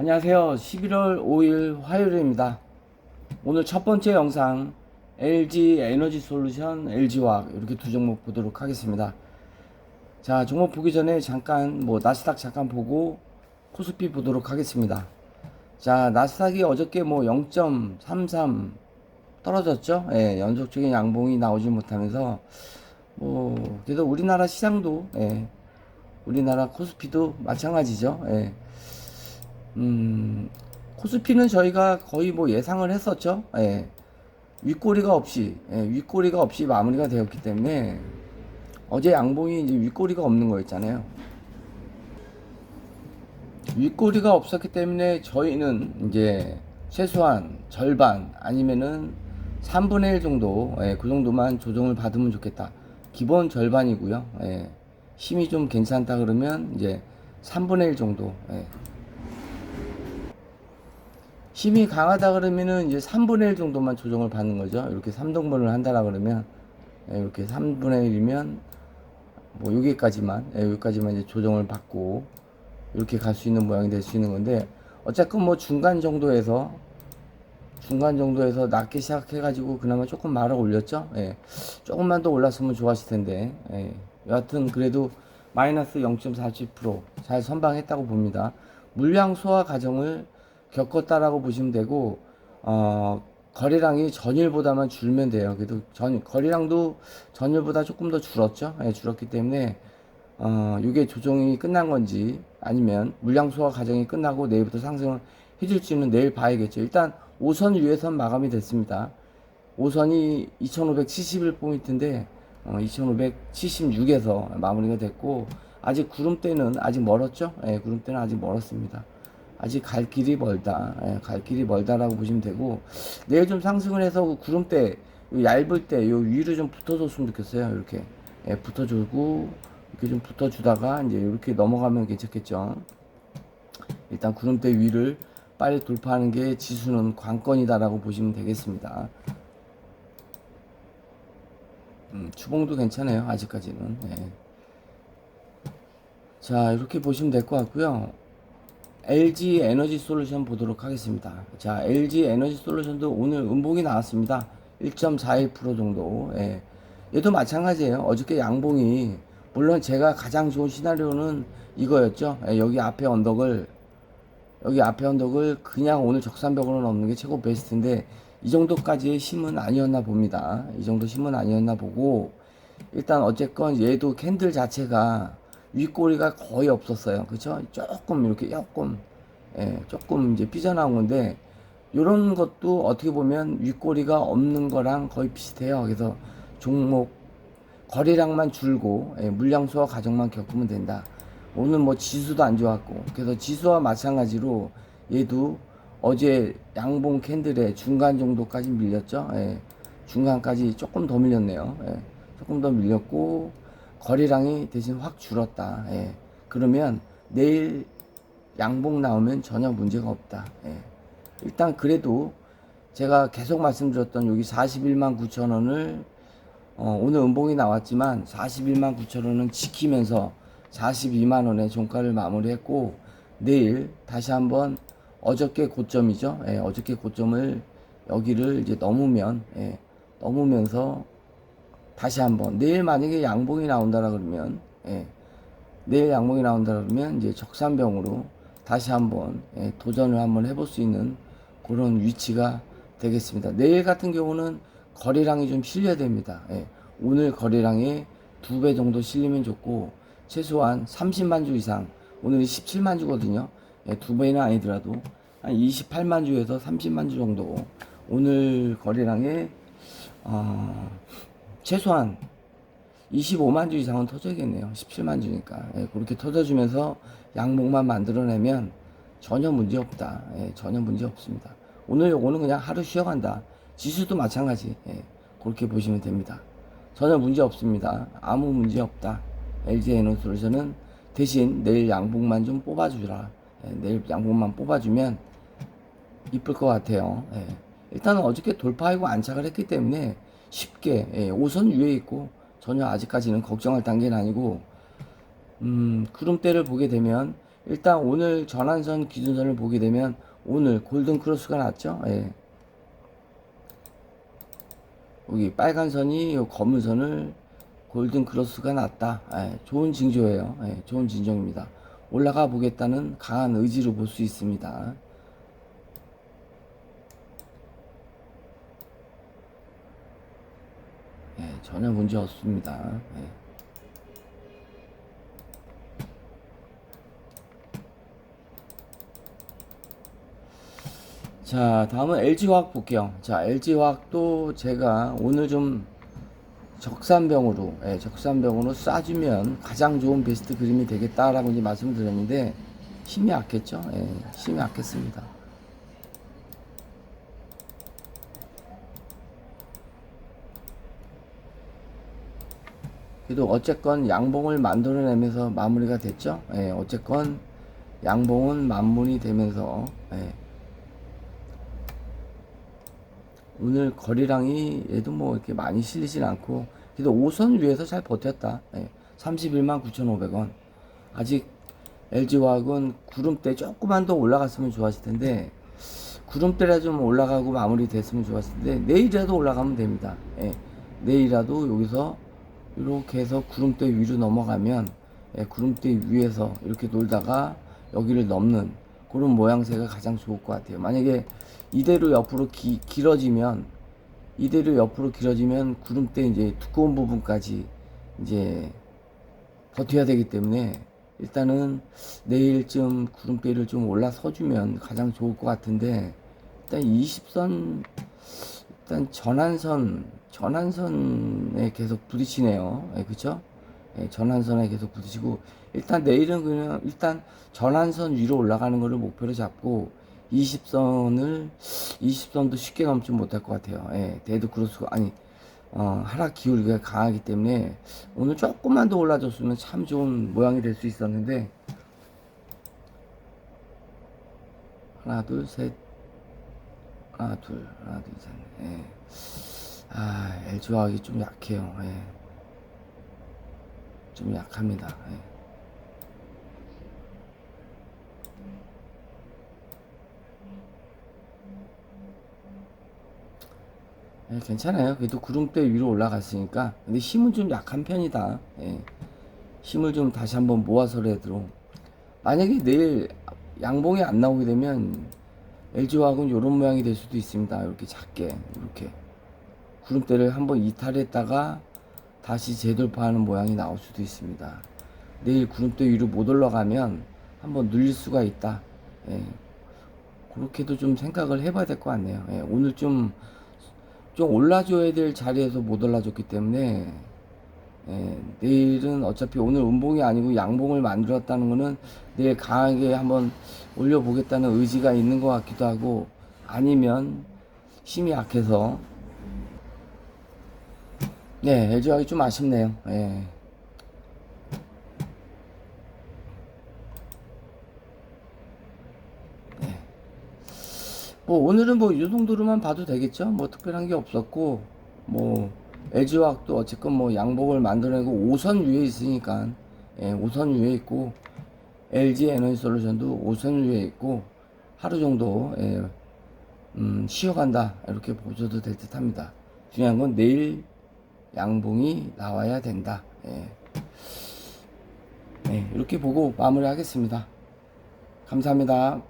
안녕하세요. 11월 5일 화요일입니다. 오늘 첫 번째 영상 LG 에너지 솔루션, LG화학 이렇게 두 종목 보도록 하겠습니다. 자, 종목 보기 전에 잠깐 뭐 나스닥 잠깐 보고 코스피 보도록 하겠습니다. 자, 나스닥이 어저께 뭐 0.33 떨어졌죠? 예, 연속적인 양봉이 나오지 못하면서 뭐 그래도 우리나라 시장도 예, 우리나라 코스피도 마찬가지죠. 예. 음, 코스피는 저희가 거의 뭐 예상을 했었죠. 예. 윗꼬리가 없이, 예, 윗꼬리가 없이 마무리가 되었기 때문에 어제 양봉이 이제 윗꼬리가 없는 거였잖아요. 윗꼬리가 없었기 때문에 저희는 이제 최소한 절반 아니면은 3분의 1 정도, 예, 그 정도만 조정을 받으면 좋겠다. 기본 절반이고요. 예, 힘이 좀 괜찮다 그러면 이제 3분의 1 정도. 예. 힘이 강하다 그러면은 이제 3분의 1 정도만 조정을 받는 거죠. 이렇게 3등분을 한다라 그러면 예, 이렇게 3분의 1이면 뭐 여기까지만 예, 여기까지만 이제 조정을 받고 이렇게 갈 수 있는 모양이 될 수 있는 건데 어쨌건 뭐 중간 정도에서 중간 정도에서 낮게 시작해 가지고 그나마 조금 말아 올렸죠. 예. 조금만 더 올랐으면 좋았을 텐데. 예. 여하튼 그래도 마이너스 0.47%잘 선방했다고 봅니다. 물량 소화 과정을 겪었다라고 보시면 되고 어, 거래량이 전일보다만 줄면 돼요. 그래도 전 거래량도 전일보다 조금 더 줄었죠. 예, 줄었기 때문에 어, 이게 조정이 끝난 건지 아니면 물량 소화 과정이 끝나고 내일부터 상승을 해줄지는 내일 봐야겠죠. 일단 5선 위에선 마감이 됐습니다. 5선이 2571포인트인데 어, 2576에서 마무리가 됐고 아직 구름대는 아직 멀었죠. 예, 구름대는 아직 멀었습니다. 아직 갈 길이 멀다. 예, 갈 길이 멀다라고 보시면 되고 내일 좀 상승을 해서 그 구름대 요 얇을 때 요 위로 좀 붙어줬으면 좋겠어요. 이렇게 예, 붙어주고 이렇게 좀 붙어주다가 이제 이렇게 넘어가면 괜찮겠죠. 일단 구름대 위를 빨리 돌파하는 게 지수는 관건이다라고 보시면 되겠습니다. 음, 추봉도 괜찮아요. 아직까지는. 예. 자 이렇게 보시면 될 것 같고요. LG 에너지 솔루션 보도록 하겠습니다. 자, LG 에너지 솔루션도 오늘 음봉이 나왔습니다. 1.41% 정도. 예. 얘도 마찬가지예요. 어저께 양봉이 물론 제가 가장 좋은 시나리오는 이거였죠. 예, 여기 앞에 언덕을 여기 앞에 언덕을 그냥 오늘 적산벽으로 넘는 게 최고 베스트인데 이 정도까지의 힘은 아니었나 봅니다. 이 정도 힘은 아니었나 보고 일단 어쨌건 얘도 캔들 자체가 윗꼬리가 거의 없었어요. 그쵸? 조금 이렇게 조금 예, 조금 이제 삐져나온 건데 이런 것도 어떻게 보면 윗꼬리가 없는 거랑 거의 비슷해요. 그래서 종목 거래량만 줄고 예, 물량 소화 과정만 겪으면 된다. 오늘 뭐 지수도 안 좋았고 그래서 지수와 마찬가지로 얘도 어제 양봉 캔들의 중간 정도까지 밀렸죠. 예, 중간까지 조금 더 밀렸네요. 예, 조금 더 밀렸고 거래량이 대신 확 줄었다. 예, 그러면 내일 양봉 나오면 전혀 문제가 없다. 예. 일단 그래도 제가 계속 말씀드렸던 여기 41만 9천 원을 어, 오늘 음봉이 나왔지만 41만 9천 원은 지키면서 42만 원의 종가를 마무리했고 내일 다시 한번 어저께 고점이죠. 예, 어저께 고점을 여기를 이제 넘으면 예, 넘으면서 다시 한번 내일 만약에 양봉이 나온다라 그러면 예, 내일 양봉이 나온다 그러면 이제 적산병으로 다시 한번 예, 도전을 한번 해볼 수 있는 그런 위치가 되겠습니다. 내일 같은 경우는 거래량이 좀 실려야 됩니다. 예, 오늘 거래량이 두 배 정도 실리면 좋고 최소한 30만 주 이상 오늘이 17만 주거든요. 예, 두 배는 아니더라도 한 28만 주에서 30만 주 정도 오늘 거래량에 어, 최소한 25만 주 이상은 터져야겠네요. 17만 주니까. 예, 그렇게 터져주면서 양봉만 만들어내면 전혀 문제 없다. 예, 전혀 문제 없습니다. 오늘 요거는 그냥 하루 쉬어간다. 지수도 마찬가지. 예, 그렇게 보시면 됩니다. 전혀 문제 없습니다. 아무 문제 없다. LG 에너솔루션은 대신 내일 양봉만 좀 뽑아주라. 예, 내일 양봉만 뽑아주면 이쁠 것 같아요. 예. 일단은 어저께 돌파하고 안착을 했기 때문에 쉽게 예, 5선 위에 있고 전혀 아직까지는 걱정할 단계는 아니고 음, 구름대를 보게 되면 일단 오늘 전환선 기준선을 보게 되면 오늘 골든 크로스가 났죠. 예. 여기 빨간 선이 요 검은 선을 골든 크로스가 났다. 예, 좋은 징조예요. 예, 좋은 징조입니다. 올라가 보겠다는 강한 의지로 볼 수 있습니다. 예, 전혀 문제 없습니다. 예. 자, 다음은 LG화학 볼게요. 자, LG화학도 제가 오늘 좀 적산병으로, 예, 적산병으로 쏴주면 가장 좋은 베스트 그림이 되겠다라고 이제 말씀드렸는데 힘이 약했죠. 예, 힘이 약했습니다. 그래도 어쨌건 양봉을 만들어내면서 마무리가 됐죠. 예, 어쨌건 양봉은 만문이 되면서 예, 오늘 거리량이 얘도 뭐 이렇게 많이 실리진 않고 그래도 5선 위에서 잘 버텼다. 예, 31만 9,500원. 아직 LG화학은 구름대 조금만 더 올라갔으면 좋았을 텐데 구름대라 좀 올라가고 마무리 됐으면 좋았을 텐데 내일이라도 올라가면 됩니다. 예, 내일이라도 여기서 이렇게 해서 구름대 위로 넘어가면 예, 구름대 위에서 이렇게 놀다가 여기를 넘는 그런 모양새가 가장 좋을 것 같아요. 만약에 이대로 옆으로 기, 길어지면 이대로 옆으로 길어지면 구름대 이제 두꺼운 부분까지 이제 버텨야 되기 때문에 일단은 내일쯤 구름대를 좀 올라서주면 가장 좋을 것 같은데 일단 20선 일단 전환선 전환선에 계속 부딪히네요. 예, 그쵸? 예, 전환선에 계속 부딪히고 일단 내일은 그냥 일단 전환선 위로 올라가는 거를 목표로 잡고 20선을 20선도 쉽게 넘지 못할 것 같아요. 예, 데드 크로스가 아니 어, 하락 기울기가 강하기 때문에 오늘 조금만 더 올라줬으면 참 좋은 모양이 될 수 있었는데 하나 둘 셋 하나 둘 하나 둘셋 예. 아 LG화학이 좀 약해요. 예. 좀 약합니다. 예. 예, 괜찮아요. 그래도 구름대 위로 올라갔으니까. 근데 힘은 좀 약한 편이다. 예. 힘을 좀 다시 한번 모아서라도. 만약에 내일 양봉이 안 나오게 되면 LG화학은 이런 모양이 될 수도 있습니다. 이렇게 작게, 이렇게. 구름대를 한번 이탈했다가 다시 재돌파하는 모양이 나올 수도 있습니다. 내일 구름대 위로 못 올라가면 한번 눌릴 수가 있다. 예. 그렇게도 좀 생각을 해봐야 될 것 같네요. 예. 오늘 좀, 좀 올라줘야 될 자리에서 못 올라줬기 때문에, 예. 내일은 어차피 오늘 음봉이 아니고 양봉을 만들었다는 거는 내일 강하게 한번 올려보겠다는 의지가 있는 것 같기도 하고, 아니면 힘이 약해서 네, LG화학이 좀 아쉽네요. 예. 네. 뭐 오늘은 뭐 이 정도로만 봐도 되겠죠. 뭐 특별한 게 없었고 뭐 LG화학도 어쨌건 뭐 양복을 만들어내고 5선 위에 있으니까 예, 5선 위에 있고 LG 에너지 솔루션도 5선 위에 있고 하루 정도 예, 음, 쉬어간다 이렇게 보셔도 될 듯합니다. 중요한 건 내일 양봉이 나와야 된다. 예. 네, 이렇게 보고 마무리하겠습니다. 감사합니다.